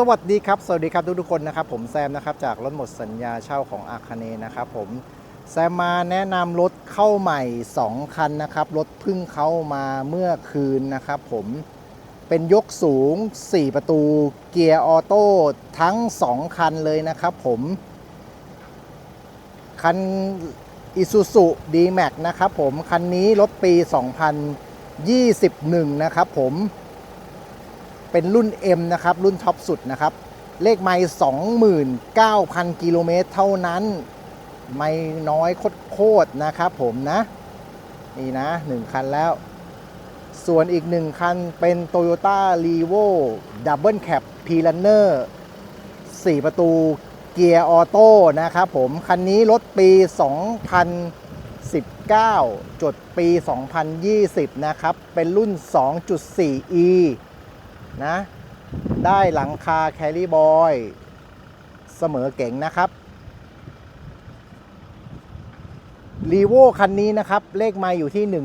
สวัสดีครับ สวัสดีครับทุกทุกๆคนนะครับผมแซมนะครับจากรถหมดสัญญาเช่าของอาคาเนนะครับผมแซมมาแนะนำรถเข้าใหม่ 2 คันนะครับ รถพิ่งเข้ามาเมื่อคืนนะครับผมเป็นยกสูง 4 ประตู เกียร์ออโต้ทั้ง 2 คันเลยนะครับผมคัน Isuzu D-Max นะครับผมคันนี้รถปี 2021 นะครับผม เป็นรุ่น M นะครับ รุ่นท็อปสุดนะครับ เลขไม่29,000 กิโลเมตรเท่านั้น ไม่น้อยโคตรนะครับผมนะ นี่นะ 1 คันแล้ว ส่วนอีก 1 คันเป็น Toyota r e v o Double Cab p l a n n e r 4 ประตูเกียร์ออโต้นะครับผม คันนี้รถปี 2019 จดปี 2020 นะครับ เป็นรุ่น 2.4e นะ ได้หลังคาแคลรี่บอยเสมอเก๋งนะครับรีโวคันนี้นะครับ เลขมาอยู่ที่ 1 4 5 0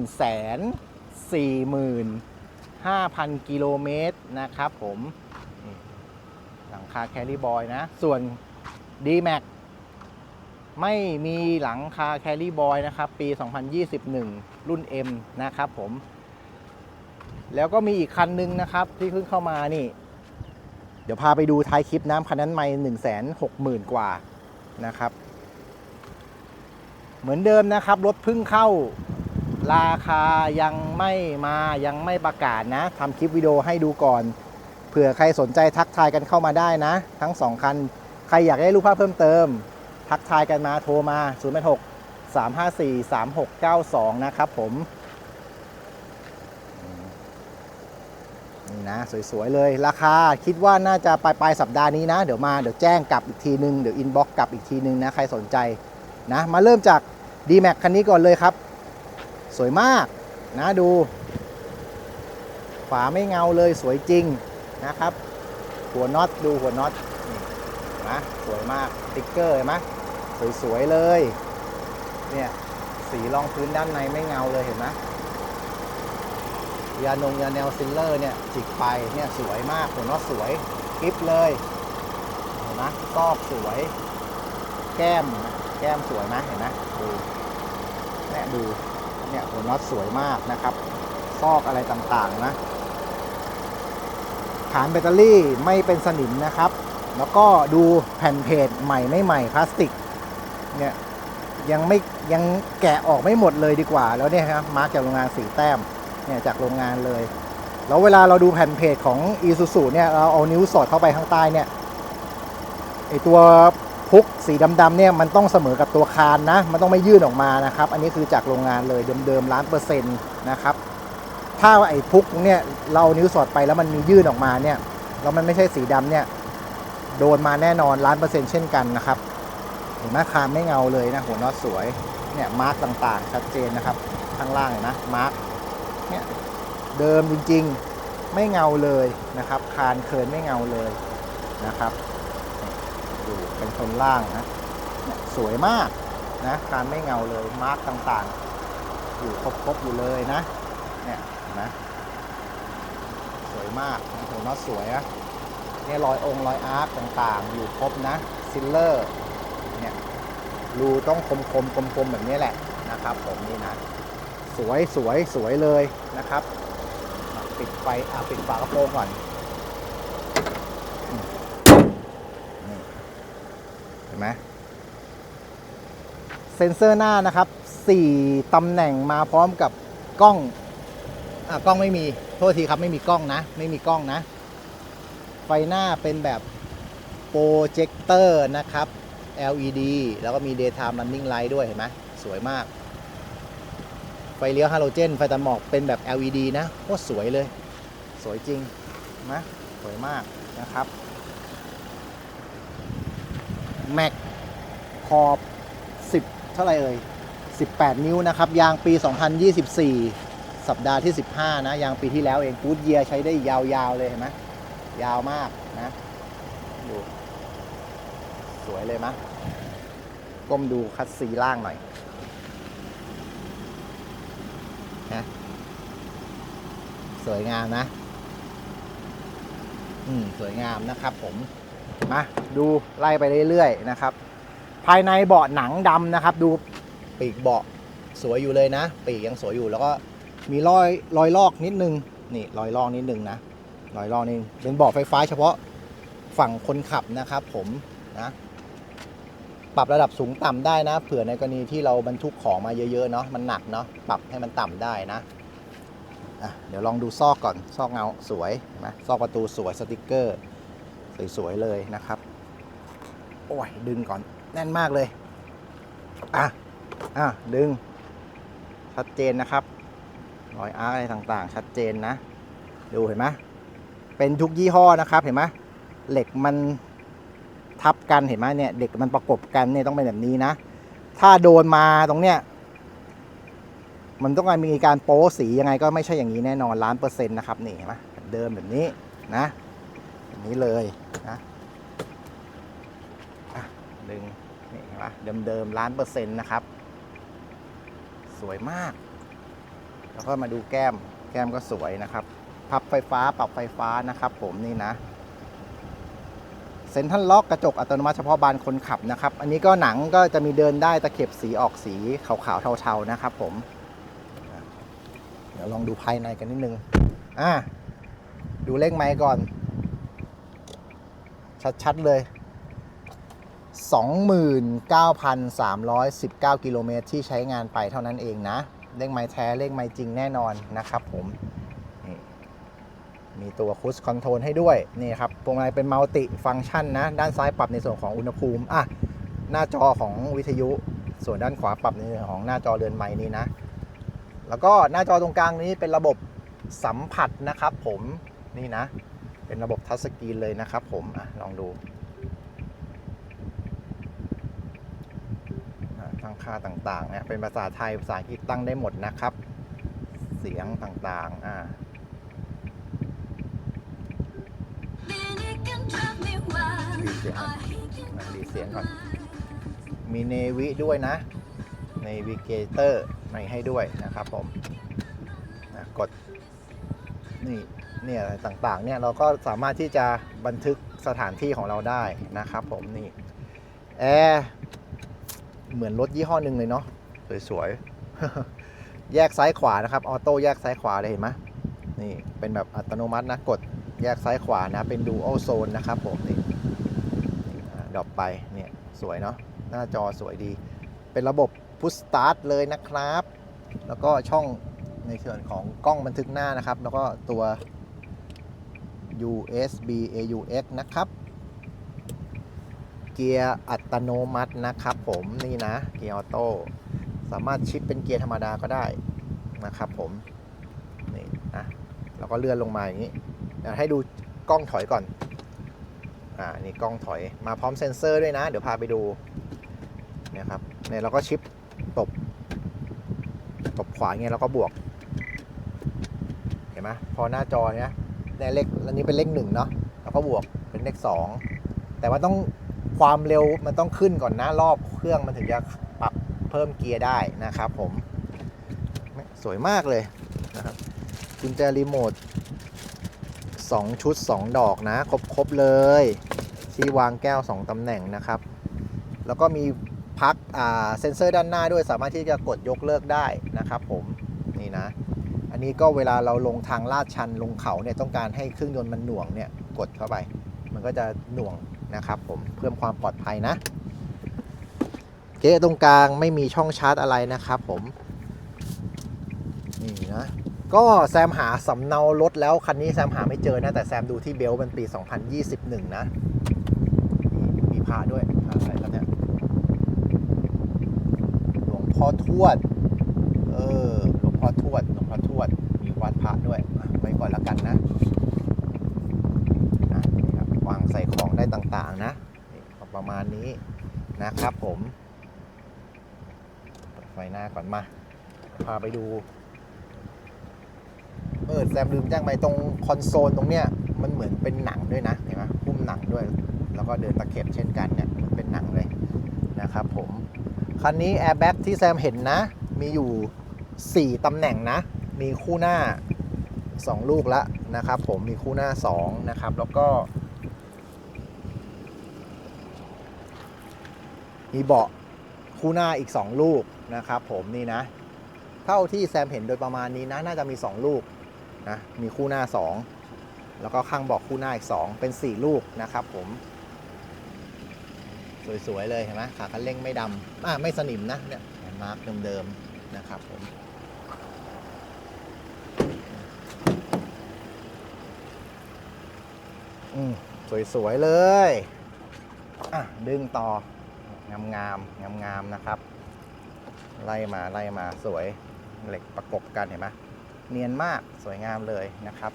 0 0 กิโลเมตรนะครับผมหลังคาแคลรี่บอยนะ ส่วน D-Max ไม่มีหลังคาแคลรี่บอยนะครับ ปี 2021 รุ่น M นะครับผม แล้วก็มีอีกคันนึงนะครับ ที่เพิ่งเข้ามานี่ เดี๋ยวพาไปดูท้ายคลิปน้ำคันนั้นไม่หนึ่งแสนหกหมื่นกว่านะครับ เหมือนเดิมนะครับ รถเพิ่งเข้า ราคายังไม่มายังไม่ประกาศนะทำคลิปวิดีโอให้ดูก่อนเผื่อใครสนใจทักทายกันเข้ามาได้นะ ทั้งสองคัน ใครอยากได้รูปภาพเพิ่มเติม ทักทายกันมาโทรมา0 8 6 3 5 4 3 6 9 2 นะครับผม นี่นะสวยๆเลยราคาคิดว่าน่าจะปลายปลายสัปดาห์นี้นะ เดี๋ยวมาเดี๋ยวแจ้งกลับอีกทีนึง เดี๋ยวอินบ็อกกลับอีกทีนึงนะ ใครสนใจนะ มาเริ่มจาก D-Max คันนี้ก่อนเลยครับ สวยมากนะดูฝาไม่เงาเลยสวยจริงนะครับ หัวน็อตดูหัวน็อตนะสวยมากติ๊กเกอร์เห็นไหมสวยๆเลยเนี่ยสีรองพื้นด้านในไม่เงาเลยเห็นไหม ยานงยาแนวซิลเลอร์เนี่ยจิกไปเนี่ยสวยมากผมว่าสวยกริปเลยเห็นไหมซอกสวย แก้มแก้มสวยไหมเห็นไหมดูเนี่ยดูเนี่ยหัวน็อตสวยมากนะครับ ซอกอะไรต่างๆนะฐานแบตเตอรี่ไม่เป็นสนิมนะครับ แล้วก็ดูแผ่นเพจใหม่ไม่ใหม่พลาสติกเนี่ยยังไม่ยังแกะออกไม่หมดเลยดีกว่า แล้วเนี่ยครับมาร์กจากโรงงานสีแต้ม เนี่ยจากโรงงานเลย แล้วเวลาเราดูแผ่นเพจของ i s u z u เนี่ยเราเอานิ้วสอดเข้าไปข้างใต้เนี่ยไอตัวพุกสีดำๆเนี่ยมันต้องเสมอกับตัวคานนะ มันต้องไม่ยื่นออกมานะครับ อันนี้คือจากโรงงานเลยเดิมๆล้านเปอร์เซ็นต์นะครับถ้าไอ้พุกเนี่ยเราเอานิ้วสอดไปแล้วมันมียื่นออกมาเนี่ยแล้วมันไม่ใช่สีดำเนี่ยโดนมาแน่นอนล้านเปอร์เซ็นต์เช่นกันนะครับเห็นไหมคานไม่เงาเลยนะหัวน็อตสวยเนี่ยมาร์กต่างๆ ชัดเจนนะครับข้างล่างเห็นไหมมาร์ก เนี่ยเดิมจริงๆไม่เงาเลยนะครับ คานเคินไม่เงาเลยนะครับดูเป็นคนล่างนะสวยมากนะคานไม่เงาเลยมาร์กต่างๆ อยู่ครบๆอยู่เลยนะเนี่ยนไหมสวยมากนะหัวน็อตสวยนะเนี่ยรอยองค์รอยอาร์คต่างๆ อยู่ครบนะซิลเลอร์เนี่ยรูต้องคมๆกลมๆแบบนี้แหละนะครับผมนี่นะ สวยสวยสวยเลยนะครับ ปิดไฟอะปิดฝากระโปรงก่อนเห็นไหมเซ็นเซอร์หน้านะครับ 4ตำแหน่งมาพร้อมกับกล้องอะกล้องไม่มีโทษทีครับไม่มีกล้องนะ ไม่มีกล้องนะ ไฟหน้าเป็นแบบโปรเจคเตอร์นะครับ LED แล้วก็มี daytime running light ด้วยเห็นไหมสวยมาก ฟเลี้ยวฮาโลเจน ไฟตัดหมอกเป็นแบบ LED นะโคตรสวยเลย สวยจริงนะสวยมากนะครับแม็กขอบ 10 เท่าไหร่เอ่ย 18 นิ้วนะครับ ยางปี 2024 สัปดาห์ที่ 15 นะ ยางปีที่แล้วเองกูดเยียใช้ได้ยาวๆเลยเห็นไหมยาวมากนะดูสวยเลยมะก้มดูคัดสีล่างหน่อย สวยงามนะ อืมสวยงามนะครับผม มาดูไล่ไปเรื่อยๆนะครับ ภายในเบาะหนังดำนะครับ ดูปีกเบาะสวยอยู่เลยนะ ปีกยังสวยอยู่แล้วก็มีรอยรอยลอกนิดนึง นี่รอยลอกนิดนึงนะรอยลอกนี่เป็นเบาะไฟฟ้าเฉพาะฝั่งคนขับนะครับ ผมนะปรับระดับสูงต่ำได้นะ เผื่อในกรณีที่เราบรรทุกของมาเยอะๆเนาะมันหนักเนาะปรับให้มันต่ำได้นะ อะเดี๋ยวลองดูซอกก่อน ซอกเงาสวยนไหมซอกประตูสวยสติกเกอร์ สวย ๆ เลยนะครับ โอ้ย ดึงก่อนแน่นมากเลย อะ อะ ดึง ชัดเจนนะครับ รอยอาร์อะไรต่างๆ ชัดเจนนะ ดูเห็นไหมเป็นทุกยี่ห้อนะครับ เห็นไหมเหล็กมันทับกันเห็นไหมเนี่ยเด็กมันประกบกันเนี่ยต้องเป็นแบบนี้นะ ถ้าโดนมาตรงเนี้ย มันต้องการมีการโป๊สียังไงก็ไม่ใช่อย่างนี้แน่นอนล้านเปอร์เซ็นต์นะครับนี่เห็นไหมเดิมแบบนี้นะแบบนี้เลยนะดึงนี่เห็นไหมเดิมๆล้านเปอร์เซ็นต์นะครับ สวยมาก แล้วก็มาดูแก้มแก้มก็สวยนะครับพับไฟฟ้าปรับไฟฟ้านะครับ ผมนี่นะเซ็นทรัลล็อกกระจกอัตโนมัติเฉพาะบานคนขับนะครับ อันนี้ก็หนังก็จะมีเดินได้ตะเข็บสีออกสีขาวๆเทาๆนะครับผม ดี๋ยวลองดูภายในกันนิดนึง อะ ดูเลขไม้ก่อน ชัด ๆ เลย 29,319 กิโลเมตรที่ใช้งานไปเท่านั้นเองนะ เลขไม้แท้ เลขไม้จริงแน่นอนนะครับผมมีตัวคูสคอนโทรลให้ด้วยนี่ครับพวงมาลัยเป็นมัลติฟังก์ชันนะ ด้านซ้ายปรับในส่วนของอุณหภูมิ อะ หน้าจอของวิทยุ ส่วนด้านขวาปรับในส่วนของหน้าจอเรือนไม้นี้นะ แล้วก็หน้าจอตรงกลางนี้เป็นระบบสัมผัสนะครับผมนี่นะ เป็นระบบทัชสกรีนเลยนะครับผมอะลองดูตั้งค่าต่างๆเนี่ยเป็นภาษาไทยภาษาอังกฤษตั้งได้หมดนะครับ เสียงต่างๆอ่าดีเสียงดีเสียงก่อนมีเนวิด้วยนะในวิเกเตอร์ ในให้ด้วยนะครับผมนะกดนี่เนี่ยต่างๆเนี่ยเราก็สามารถที่จะบันทึกสถานที่ของเราได้นะครับผมนี่แอร์เหมือนรถยี่ห้อหนึ่งเลยเนาะสวยๆ แยกซ้ายขวานะครับออโต้แยกซ้ายขวาเลยเห็นไหมนี่เป็นแบบอัตโนมัตินะกดแยกซ้ายขวานะเป็นดูอัลโซนนะครับผมนี่ดรอปไปเนี่ยสวยเนาะหน้าจอสวยดี เป็นระบบ พุชสตาร์ทเลยนะครับ แล้วก็ช่องในส่วนของกล้องบันทึกหน้านะครับ แล้วก็ตัว USB AUX นะครับ เกียร์อัตโนมัตินะครับผมนี่นะ เกียร์ออโต้สามารถชิปเป็นเกียร์ธรรมดาก็ได้นะครับผมนี่นะแล้วก็เลื่อนลงมาอย่างนี้ให้ดูกล้องถอยก่อนอ่านี่กล้องถอยมาพร้อมเซ็นเซอร์ด้วยนะ เดี๋ยวพาไปดูนี่ยครับเนี่ยเราก็ชิป ตบ ตบขวาเงี้ยแล้วก็บวก เห็นไหมพอหน้าจอเนี้ยเนี่ยเลขอันนี้เป็นเลขหนึ่งเนาะแล้วก็บวกเป็นเลขสองแต่ว่าต้องความเร็วมันต้องขึ้นก่อนนะรอบเครื่องมันถึงจะปรับเพิ่มเกียร์ได้นะครับ ผม สวยมากเลยนะครับกุญแจรีโมท2 ชุด 2 ดอกนะ ครบครบเลย ที่วางแก้ว 2ตำแหน่งนะครับ แล้วก็มี พักเซ็นเซอร์ด้านหน้าด้วยสามารถที่จะกดยกเลิกได้นะครับผมนี่นะ อันนี้ก็เวลาเราลงทางลาดชันลงเขาเนี่ยต้องการให้เครื่องยนต์มันหน่วงเนี่ยกดเข้าไป มันก็จะหน่วงนะครับผมเพิ่มความปลอดภัยนะ เก๊ะตรงกลางไม่มีช่องชาร์จอะไรนะครับผมนี่นะก็แซมหาสำเนารถแล้วคันนี้แซมหาไม่เจอนะแต่แซมดูที่เบลต์มันปี 2021 นะ มีพระด้วยพระอะไรครับเนี่ยหลวง พ่อทวด เออหลวงพ่อทวดหลวงพ่อทวด มีวัดพระด้วยไว้ก่อนละกันนะนะครับวางใส่ของได้ต่างๆนะประมาณนี้นะครับผมเปิดไฟหน้าก่อนมา พาไปดู เออแซมลืมแจ้งไปตรงคอนโซลตรงเนี้ยมันเหมือนเป็นหนังด้วยนะเห็นไหมหุ้มหนังด้วย แล้วก็เดินตะเข็บเช่นกันเนี่ยมือนเป็นหนังเลยนะครับผม คันนี้แอร์แบ็กที่แซมเห็นนะ มีอยู่ 4ตำแหน่งนะ มีคู่หน้า 2 ลูกละนะครับ ผมมีคู่หน้า 2 นะครับ แล้วก็ มีเบาะคู่หน้าอีก 2 ลูกนะครับ ผมนี่นะ เท่าที่แซมเห็นโดยประมาณนี้นะ น่าจะมี 2 ลูกนะ มีคู่หน้า 2 แล้วก็ข้างเบาะคู่หน้าอีก 2 เป็น 4 ลูกนะครับ ผม สวยๆเลยเห็นไหมขาคันเร่งไม่ดำอ่าไม่สนิมนะเนี่ยมาร์กเดิมๆนะครับผมอืมสวยๆเลยอะดึงต่องามงามงามงามๆนะครับ ไล่มาไล่มาสวยเหล็กประกบกันเห็นไหมเนียนมากสวยงามเลยนะครับ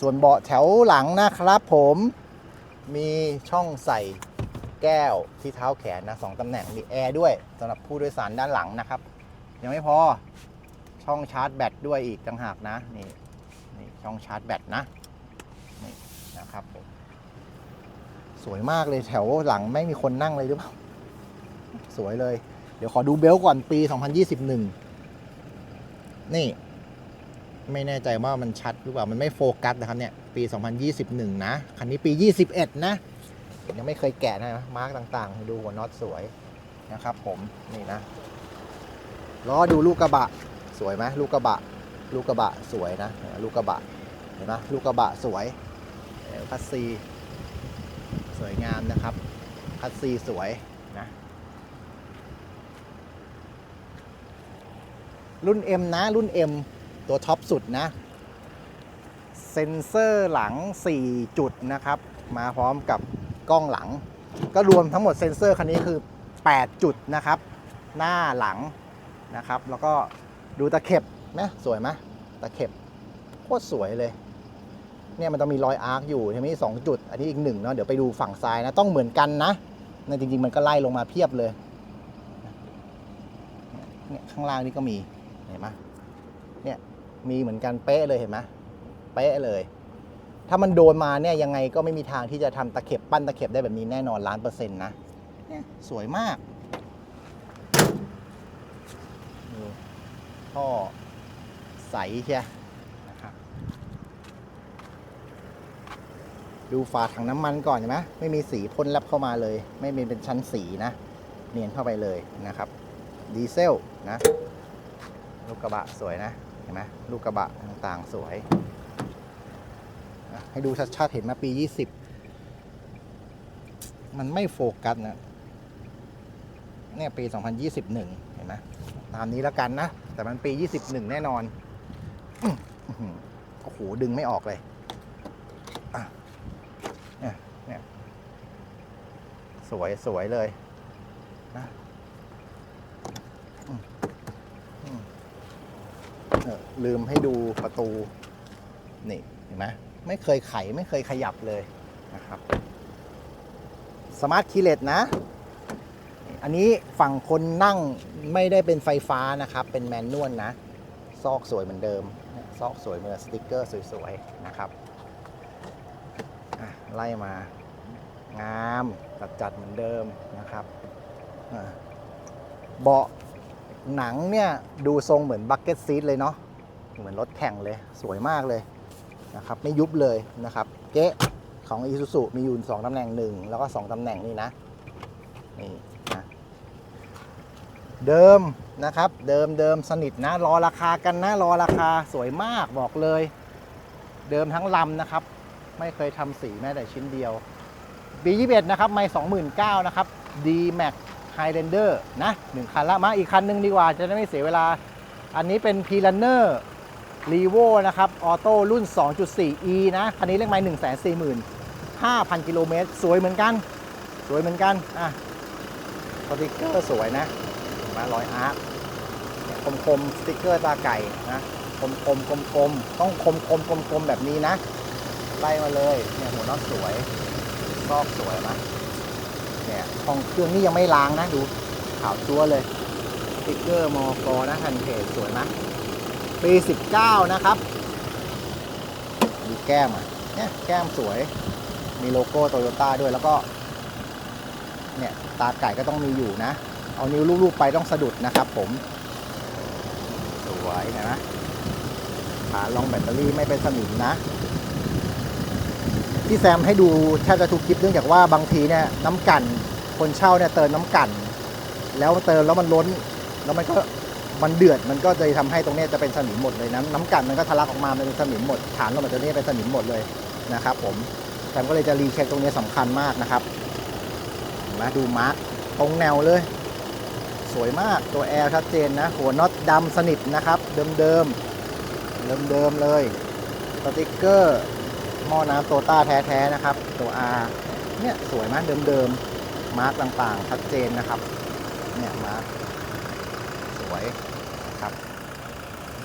ส่วนเบาะแถวหลังนะครับผม มีช่องใส่แก้วที่เท้าแขนนะสองตำแหน่งมีแอร์ด้วยสำหรับผู้โดยสารด้านหลังนะครับ ยังไม่พอช่องชาร์จแบตด้วยอีกต่างหากนะนี่นี่ช่องชาร์จแบตนะนี่นะครับผมสวยมากเลยแถวหลังไม่มีคนนั่งเลยหรือเปล่า สวยเลย เดี๋ยวขอดูเบลก่อนปี 2021 นี่ ไม่แน่ใจว่ามันชัดหรือเปล่า มันไม่โฟกัสนะครับเนี่ย ปี 2021 นะ คันนี้ปี 21 นะ ยังไม่เคยแกะนะ มาร์กต่างๆ ดูหัวน็อตสวยนะครับผม นี่นะล้อดูลูกกระบะ สวยไหมลูกกระบะ ลูกกระบะสวยนะ ลูกกระบะ เห็นไหมลูกกระบะสวยคัสซีสวยงามนะครับคัสซีสวยนะรุ่น M นะ รุ่น M ตัวท็อปสุดนะ เซ็นเซอร์หลัง 4 จุดนะครับ มาพร้อมกับกล้องหลัง ก็รวมทั้งหมดเซ็นเซอร์คันนี้คือ 8 จุดนะครับ หน้าหลังนะครับ แล้วก็ดูตะเข็บนะสวยไหมตะเข็บโคตรสวยเลย เนี่ยมันต้องมีรอยอาร์คอยู่ใช่ไหมสองจุด อันนี้อีกหนึ่งเนาะเดี๋ยวไปดูฝั่งซ้ายนะต้องเหมือนกันนะในจริง ๆ มันก็ไล่ลงมาเพียบเลยเนี่ยข้างล่างนี่ก็มีเห็นไหมเนี่ยมีเหมือนกันเป๊ะเลยเห็นไหม เป๊ะเลย ถ้ามันโดนมาเนี่ยยังไงก็ไม่มีทางที่จะทำตะเข็บปั้นตะเข็บได้แบบนี้แน่นอนล้านเปอร์เซ็นต์นะเนี่ยสวยมากท่อใสเชียนะครับดูฝาถังน้ำมันก่อนเห็นไหมไม่มีสีพ่นแลบเข้ามาเลย ไม่มีเป็นชั้นสีนะ เนียนเข้าไปเลยนะครับ ดีเซลนะ ลูกกระบะสวยนะ เห็นไหมลูกกระบะต่างๆสวย ให้ดูชัดๆเห็นไหมาปี 20 มันไม่โฟกัสนะเนี่ยปี 2021 เห็นไหมตามนี้แล้วกันนะ แต่มันปี 21 แน่นอนอื้อหือโอ้โห ดึงไม่ออกเลยเนี่ยเนี่ยสวยสวยเลยนะลืมให้ดูประตู นี่ เห็นไหม ไม่เคยไขไม่เคยขยับเลยนะครับสมาร์ทคีเลตนะ อันนี้ฝั่งคนนั่งไม่ได้เป็นไฟฟ้านะครับ เป็นแมนนวลนะ ซอกสวยเหมือนเดิม ซอกสวยเหมือนสติกเกอร์สวยๆนะครับไล่มางามจัดจัดเหมือนเดิมนะครับเบาะหนังเนี่ย ดูทรงเหมือนบักเก็ตซีทเลยเนาะเหมือนรถแข่งเลยสวยมากเลย นะครับไม่ยุบเลยนะครับเก๊ะของ i s u z u มีอยู่สองตำแหน่งหนึ่งแล้วก็สองตำแหน่งนี่นะนี่นะเดิมนะครับ เดิมเดิมสนิทนะ รอราคากันนะ รอราคาสวยมากบอกเลย เดิมทั้งลำนะครับ ไม่เคยทำสีแม้แต่ชิ้นเดียว B21 นะครับไม่29,000นะครับ D Max Highlander นะหนึ่งคันละมาอีกคันนึงดีกว่าจะได้ไม่เสียเวลา อันนี้เป็น p l a n n e r r e v o นะครับ ออโต้รุ่น 2.4e นะ คันนี้เลขไม้145,000 กิโลเมตร สวยเหมือนกัน สวยเหมือนกัน อะสติกเกอร์สวยนะเห็นไหมรอยอาร์ตเนี่ยคมสติกเกอร์ตาไก่นะ คมๆกลมๆต้องคมๆกลมๆแบบนี้นะ ไล่มาเลย เนี่ยหัวน็อตสวยซอกสวยนะเนี่ยห้องเครื่องนี่ยังไม่ล้างนะ ดู ขาวจั๊วเลยสติ๊กเกอร์มอกอนะทันเพจสวยนะ ปี 19 นะครับดูแก้มอะเนี่ยแก้มสวย มีโลโก้โตโยต้าด้วยแล้วก็ เนี่ยตาไก่ก็ต้องมีอยู่นะ เอานิ้วลูบๆไปต้องสะดุดนะครับผม สวยเห็นไหมขารองแบตเตอรี่ไม่เป็นสนิมนะ ที่แซมให้ดูแทบจะทุกคลิปเนื่องจากว่าบางทีเนี่ยน้ำกัน คนเช่าเนี่ยเติมน้ำกัน แล้วเติมแล้วมันล้น แล้วมันก็ มันเดือดมันก็จะทำให้ตรงนี้จะเป็นสนิมหมดเลยนะน้ำกันมันก็ทะลักออกมาเป็นสนิมหมด ฐานลงมาตัวนี้เป็นสนิมหมดเลยนะครับ ผมแซมก็เลยจะรีเช็คตรงนี้สำคัญมากนะครับมาดูมาร์กตรงแนวเลย สวยมากตัวแอร์ชัดเจนนะ หัวน็อตดำสนิทนะครับ เดิมเดิมเดิมเดิมเลยสติกเกอร์หม้อน้ำโตต้าแท้ๆนะครับ ตัว R เนี่ยสวยมากเดิมๆมมาร์กต่างๆชัดเจนนะครับ เนี่ยมาร์ก วยนะครับ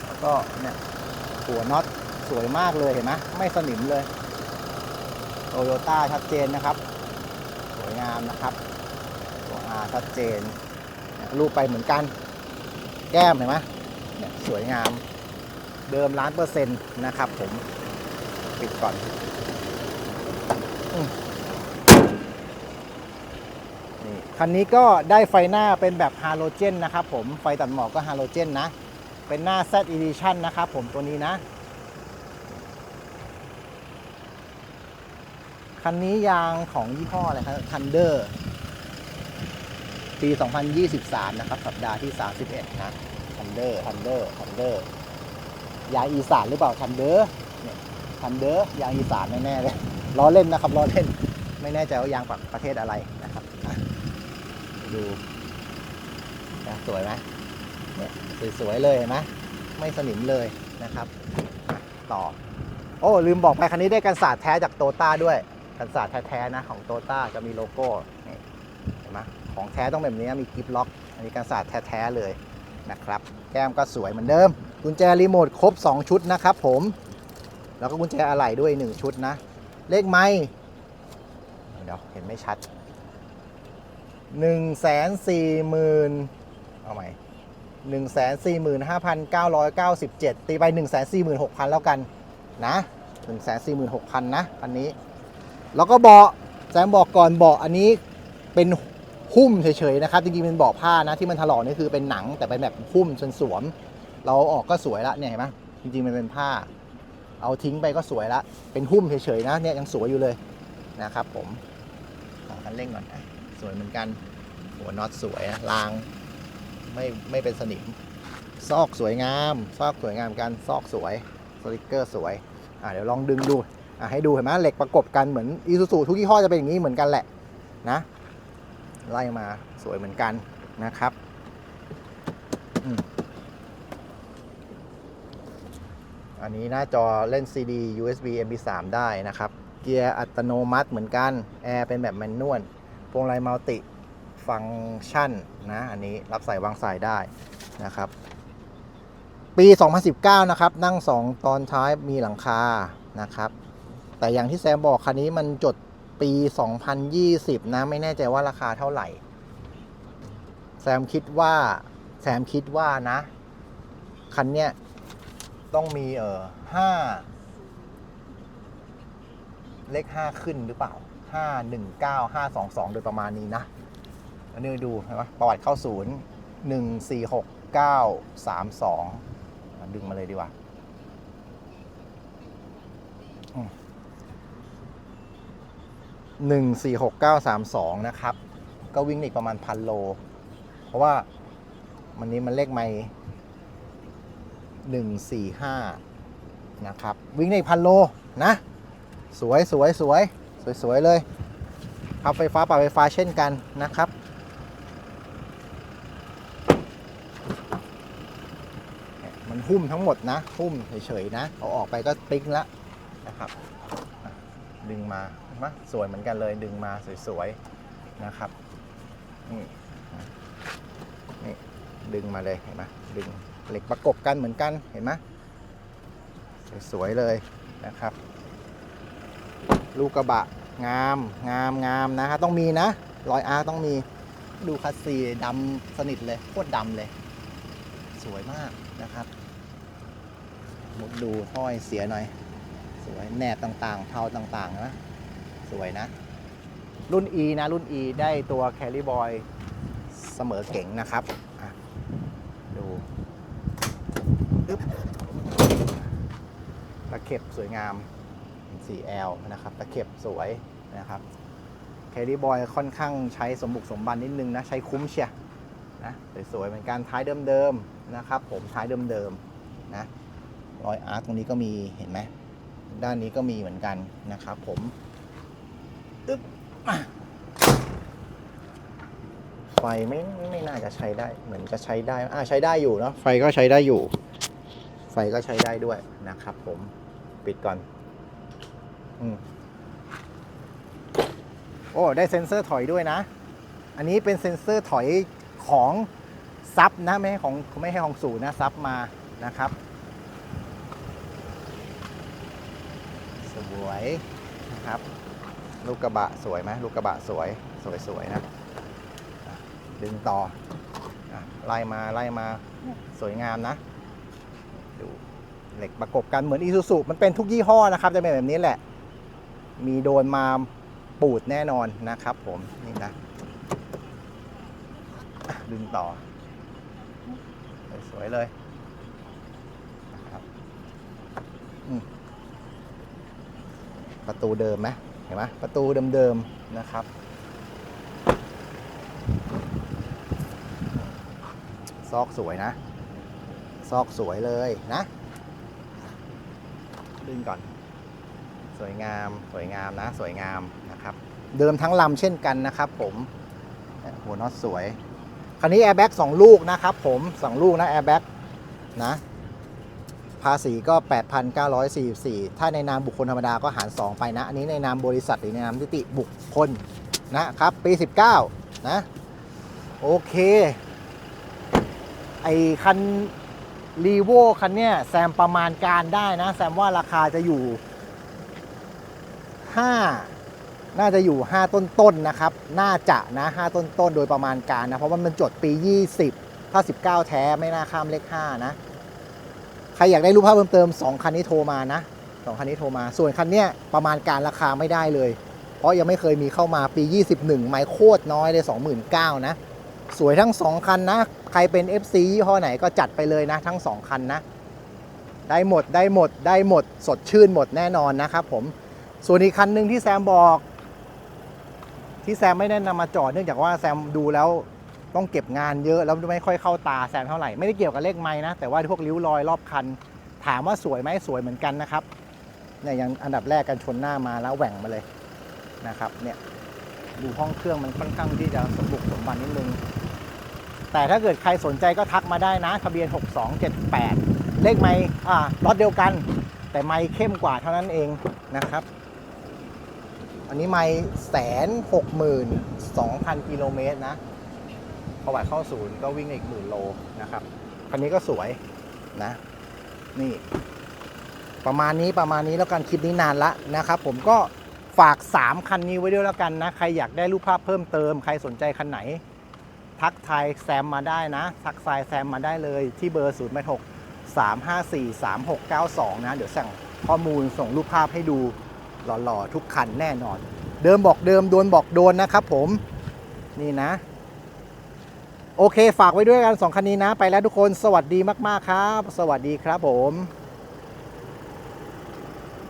แล้วก็เนี่ยหัวน็อตสวยมากเลยเห็นไหมไม่สนิมเลยโตโยต้าชัดเจนนะครับ สวยงามนะครับตัว R ชัดเจนรูปไปเหมือนกัน แก้มเห็นไหมเนี่ยสวยงามเดิมล้านเปอร์เซ็นต์นะครับผม ปิดก่อนอืมนี่ คันนี้ก็ได้ไฟหน้าเป็นแบบฮาโลเจนนะครับผมไฟตัดหมอกก็ฮาโลเจนนะ เป็นหน้า Z Edition นะครับผมตัวนี้นะ คันนี้ยางของยี่ห้ออะไรครับ Thunder ปี 2023 นะครับ สัปดาห์ที่ 31 นะทันเดอร์ทันเดอร์ทันเดอร์ยางอีสานหรือเปล่าทันเดอร์เนี่ยทันเดอร์ยางอีสานแน่ๆเลยล้อเล่นนะครับล้อเล่น ไม่แน่ใจว่ายางประเทศอะไร ดูนะสวยไหมเนี่ยสวยๆเลยเห็นไหมไม่สนิมเลยนะครับ ต่อ โอ้ลืมบอกไปคันนี้ได้กันศาสตร์แท้จากโตต้าด้วยกันศาสตร์แท้ๆนะของโตต้าจะมีโลโก้นี่เห็นไหมของแท้ต้องแบบนี้มีกิฟล็อก อันนี้กันศาสตร์แท้ๆเลยนะครับ แก้มก็สวยเหมือนเดิม กุญแจรีโมทครบ 2 ชุดนะครับผม แล้วก็กุญแจอะไหล่ด้วย 1 ชุดนะ เลขไม้เดี๋ยวเห็นไม่ชัด 1 4 0 0 0เอาใหม่145,997 ตีไป 146,000 แล้วกันนะ146,000นะอันนี้ แล้วก็เบาะแซมบอกก่อนเบาะอันนี้เป็นหุ้มเฉยๆนะครับจริงๆเป็นเบาะผ้านะที่มันถลอกนี่คือเป็นหนังแต่เป็นแบบหุ้มจนสวม เราออกก็สวยละเนี่ยเห็นไหมจริงๆมันเป็นผ้า เอาทิ้งไปก็สวยละเป็นหุ้มเฉยๆนะเนี่ยยังสวยอยู่เลยนะครับผมขอคันเร่งก่อนอะ สวยเหมือนกัน หัวน็อตสวยรางไม่ไม่เป็นสนิม ซอกสวยงาม ซอกสวยงามกันซอกสวยสติกเกอร์สวยอะเดี๋ยวลองดึงดูอะให้ดูเห็นไหมเหล็กประกบกันเหมือนอีซูซูทุกยี่ห้อจะเป็นอย่างนี้เหมือนกันแหละนะไล่มาสวยเหมือนกันนะครับอันนี้หน้าจอเล่น CD USB MP3 ได้นะครับ เกียร์อัตโนมัติเหมือนกัน แอร์เป็นแบบแมนนวล วงมาลัยมัลติฟังก์ชันนะอันนี้รับสายวางสายได้นะครับ ปี 2019 นะครับ นั่ง 2 ตอนท้ายมีหลังคานะครับ แต่อย่างที่แซมบอกคันนี้มันจดปี 2020 นะ ไม่แน่ใจว่าราคาเท่าไหร่ แซมคิดว่าแซมคิดว่านะ คันเนี้ยต้องมีเออห้าเลข5ขึ้นหรือเปล่า 519 522 โดยประมาณนี้นะอันนี้ดูเห็นไหมประวัติเข้าศูนย์146 932 ดึงมาเลยดีกว่าหนึ่งสี่หกเก้าสามสองนะครับ ก็วิ่งอีกประมาณพันโล เพราะว่ามันนี้มันเลขไม่หนึ่งสี่ห้านะครับ วิ่งในพันโลนะ สวยสวยสวย สวยสวยเลยพับไฟฟ้าปรับไฟฟ้าเช่นกันนะครับ มันหุ้มทั้งหมดนะ หุ้มเฉยๆนะ เอาออกไปก็ติ๊งละนะครับ ดึงมาเห็นไหมสวยเหมือนกันเลย ดึงมาสวยๆนะครับ นี่นี่ดึงมาเลยเห็นไหมดึงเหล็กประกบกันเหมือนกันเห็นไหมสวยๆเลยนะครับ ลูกกระบะ งามงามงามนะฮะต้องมีนะรอยอาร์ต้องมีดูคัสซีดำสนิทเลยโคตรดำเลย สวยมากนะครับมุดดูห้อยเสียหน่อย สวยแหนบต่างๆ เทาต่างๆนะ สวยนะ รุ่น E นะ รุ่น E ได้ตัว Carry Boy เสมอเก่งนะครับดูอึ๊บตะเข็บสวยงาม 4L นะครับตะเข็บสวยนะครับแคดีบอยค่อนข้างใช้สมบุกสมบันนิดนึงนะ ใช้คุ้มเชียนะสวยๆเหมือนกันท้ายเดิมๆนะครับ ผมท้ายเดิมๆนะรอยอาร์ตตรงนี้ก็มีเห็นไหมด้านนี้ก็มีเหมือนกันนะครับผมอึ๊บไฟไม่ไม่น่าจะใช้ได้เหมือนจะใช้ได้อ่าใช้ได้อยู่เนาะไฟก็ใช้ได้อยู่ ไฟก็ใช้ได้ด้วยนะครับผมปิดก่อน โอ้ ได้เซ็นเซอร์ถอยด้วยนะ อันนี้เป็นเซ็นเซอร์ถอยของซับนะ ไม่ใช่ของไม่ใช่ของศูนย์นะซับมานะครับ สวยนะครับลูกกระบะสวยไหมลูกกระบะสวยสวยสวยๆนะ ดึงต่อไล่มาไล่มาสวยงามนะ ดูเหล็กประกบกันเหมือนอีซูซูมันเป็นทุกยี่ห้อนะครับ จะเป็นแบบนี้แหละ มีโดนมาปูดแน่นอนนะครับผมนี่นะดึงต่อ สวยเลยนะครับประตูเดิมไหมเห็นไหมประตูเดิมๆนะครับ ซอกสวยนะ ซอกสวยเลยนะ ดึงก่อน สวยงามสวยงามนะสวยงามนะครับ เดิมทั้งลำเช่นกันนะครับผมหัวน็อตสวย คันนี้แอร์แบ็กสองลูกนะครับผมสองลูกนะแอร์แบ็กนะภาษีก็ 8,944 ถ้าในนามบุคคลธรรมดาก็หาร 2 ไปนะ อันนี้ในนามบริษัทหรือในนามนิติบุคคลนะครับ ปี 19 นะ โอเค ไอคันรีโวคันเนี้ยแซมประมาณการได้นะ แซมว่าราคาจะอยู่ 5 น่าจะอยู่ 5 ต้นๆนนะครับ น่าจะนะ 5 ต้นๆโดยประมาณการนะ เพราะว่ามันจดปี 20 ถ้า 19 แท้ไม่น่าข้ามเลข 5 นะ ใครอยากได้รูปภาพเพิ่มเติม 2 คันนี้โทรมานะ 2 คันนี้โทรมา ส่วนคันเนี้ยประมาณการราคาไม่ได้เลย เพราะยังไม่เคยมีเข้ามาปี 21 ไมโคตรน้อยเลย 29,000นะ สวยทั้ง 2 คันนะ ใครเป็น FC ยี่ห้อไหนก็จัดไปเลยนะ ทั้ง 2 คันนะได้หมดได้หมดได้หมดสดชื่นหมดแน่นอนนะครับผม ส่วนอีกคันหนึ่งที่แซมบอก ที่แซมไม่ได้นำมาจอดเนื่องจากว่าแซมดูแล้วต้องเก็บงานเยอะแล้วไม่ค่อยเข้าตาแซมเท่าไหร่ไม่ได้เกี่ยวกับเลขไม้นะ แต่ว่าพวกริ้วรอยรอบคัน ถามว่าสวยไหมสวยเหมือนกันนะครับเนี่ยอย่างอันดับแรกกันชนหน้ามาแล้วแหว่งมาเลยนะครับ เนี่ยดูห้องเครื่องมันค่อนข้างที่จะสมบุกสมบันนิดนึงแต่ถ้าเกิดใครสนใจก็ทักมาได้นะ ทะเบียน 6278 เลขไม้อ่ารถเดียวกัน แต่ไม้เข้มกว่าเท่านั้นเองนะครับ อันนี้ไม่แสนหกหมื่นสองพันกิโลเมตรนะประวัติเข้าศูนย์ก็วิ่งอีกหมื่นโลนะครับ คันนี้ก็สวยนะ นี่ ประมาณนี้ประมาณนี้แล้วกันคลิปนี้นานละนะครับ ผมก็ฝาก 3 คันนี้ไว้ด้วยแล้วกันนะ ใครอยากได้รูปภาพเพิ่มเติม ใครสนใจคันไหน ทักทายแซมมาได้นะ ทักทายแซมมาได้เลยที่เบอร์0 8 6 3 5 4 3 6 9 2 นะ เดี๋ยวสั่งข้อมูลส่งรูปภาพให้ดู หล่อๆ ทุกคันแน่นอน เดิมบอกเดิมโดนบอกโดนนะครับผมนี่นะ โอเคฝากไว้ด้วยกัน 2 คันนี้นะ ไปแล้วทุกคนสวัสดีมากๆครับ สวัสดีครับผม